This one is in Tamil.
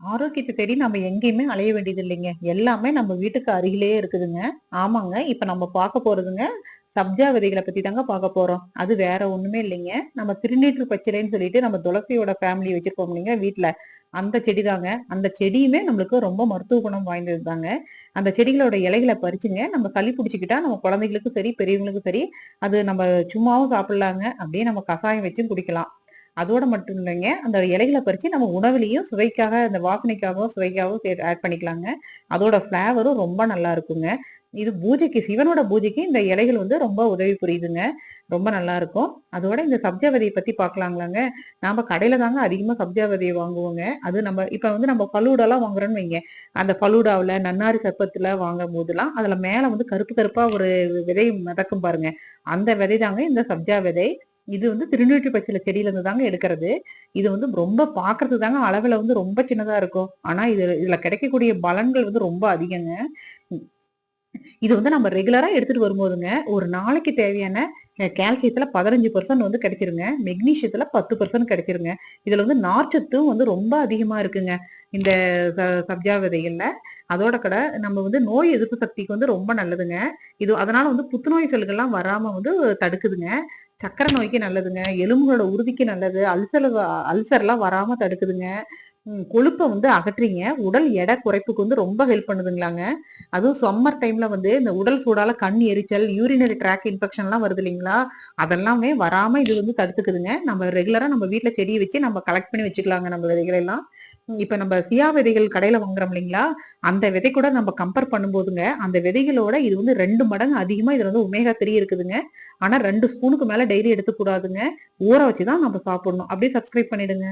ஆரோக்கியத்தை தேடி நம்ம எங்கேயுமே அலைய வேண்டியது இல்லைங்க. எல்லாமே நம்ம வீட்டுக்கு அருகிலேயே இருக்குதுங்க. ஆமாங்க. இப்ப நம்ம பார்க்க போறதுங்க சப்ஜா விதைகளை பத்தி தாங்க பார்க்க போறோம். அது வேற ஒண்ணுமே இல்லைங்க. நம்ம திருநீற்று பச்சிலைன்னு சொல்லிட்டு நம்ம துளசியோட ஃபேமிலி வச்சிருக்கோம் இல்லைங்க வீட்டுல அந்த செடி தாங்க. அந்த செடியுமே நம்மளுக்கு ரொம்ப மருத்துவ குணம் வாய்ந்தது தாங்க. அந்த செடிகளோட இலைகளை பறிச்சுங்க. நம்ம சளி பிடிச்சிக்கிட்டா நம்ம குழந்தைகளுக்கும் சரி பெரியவங்களுக்கும் சரி அது நம்ம சும்மாவும் சாப்பிடலாங்க. அப்படியே நம்ம கஷாயம் வச்சும் குடிக்கலாம். அதோட மட்டும் இல்லைங்க. அந்த இலைகளை பறித்து நம்ம உணவுலையும் சுவைக்காக அந்த வாசனைக்காகவும் சுவைக்காகவும் ஆட் பண்ணிக்கலாங்க. அதோட ஃப்ளேவரும் ரொம்ப நல்லா இருக்குங்க. இது பூஜைக்கு சிவனோட பூஜைக்கு இந்த இலைகள் வந்து ரொம்ப உதவி புரியுதுங்க. ரொம்ப நல்லா இருக்கும். அதோட இந்த சப்ஜா விதையை பத்தி பார்க்கலாங்களாங்க நாம கடையில தாங்க அதிகமா சப்ஜா விதையை வாங்குவோங்க. அது நம்ம இப்ப வந்து நம்ம ஃபலூடாலாம் வாங்குறோம்னு வைங்க. அந்த ஃபலூடாவில் நன்னாரி சர்ப்பத்துல வாங்கும் போதுலாம் அதுல மேல வந்து கருப்பு கருப்பா ஒரு விதை மிதக்கும் பாருங்க. அந்த விதை தாங்க இந்த சப்ஜா விதை இது வந்து திருநூற்றி பச்சில செடியில இருந்து தாங்க எடுக்கிறது. இது வந்து ரொம்ப பாக்குறது தாங்க அளவுல வந்து ரொம்ப சின்னதா இருக்கும். ஆனா இது இதுல கிடைக்கக்கூடிய பலன்கள் வந்து ரொம்ப அதிகங்க. இது வந்து நம்ம ரெகுலரா எடுத்துட்டு வரும்போதுங்க ஒரு நாளைக்கு தேவையான கால்சியத்தில் பதினஞ்சு பர்சன்ட் வந்து கிடைச்சிருங்க மெக்னீஷியத்தில் பத்து பர்சன்ட் கிடைச்சிருங்க இதில் வந்து நார்ச்சத்தும் வந்து ரொம்ப அதிகமாக இருக்குங்க. இந்த சப்ஜா விதைகளில். அதோட கடை நம்ம வந்து நோய் எதிர்ப்பு சக்திக்கு வந்து ரொம்ப நல்லதுங்க. இது அதனால வந்து புத்துநோய் செல்கள்லாம் வராமல் வந்து தடுக்குதுங்க. சக்கரை நோய்க்கு நல்லதுங்க. எலும்புகளோட உறுதிக்கு நல்லது. அல்சர் அல்சர்லாம் வராமல் தடுக்குதுங்க. கொழுப்பை வந்து அகற்றிங்க உடல் எடை குறைப்புக்கு வந்து ரொம்ப ஹெல்ப் பண்ணுதுங்களாங்க. அதுவும் சம்மர் டைம்ல வந்து இந்த உடல் சூடால கண் எரிச்சல் யூரினரி ட்ராக் இன்ஃபெக்ஷன் எல்லாம் வருது இல்லைங்களா? அதெல்லாமே வராம இது வந்து தடுத்துக்குதுங்க. நம்ம ரெகுலரா நம்ம வீட்டுல செடியை வச்சு நம்ம கலெக்ட் பண்ணி வச்சுக்கலாங்க நம்ம விதைகள் எல்லாம். இப்ப நம்ம சியா விதைகள் கடையில வாங்குறோம் இல்லைங்களா? அந்த விதை கூட நம்ம கம்பேர் பண்ணும்போதுங்க அந்த விதைகளோட இது வந்து ரெண்டு மடங்கு அதிகமா இதுல வந்து உமேகா த்ரீ இருக்குதுங்க. ஆனா ரெண்டு ஸ்பூனுக்கு மேல டெய்லி எடுத்துக்கூடாதுங்க. ஊற வச்சுதான் நம்ம சாப்பிடணும். அப்படியே சப்ஸ்கிரைப் பண்ணிடுங்க.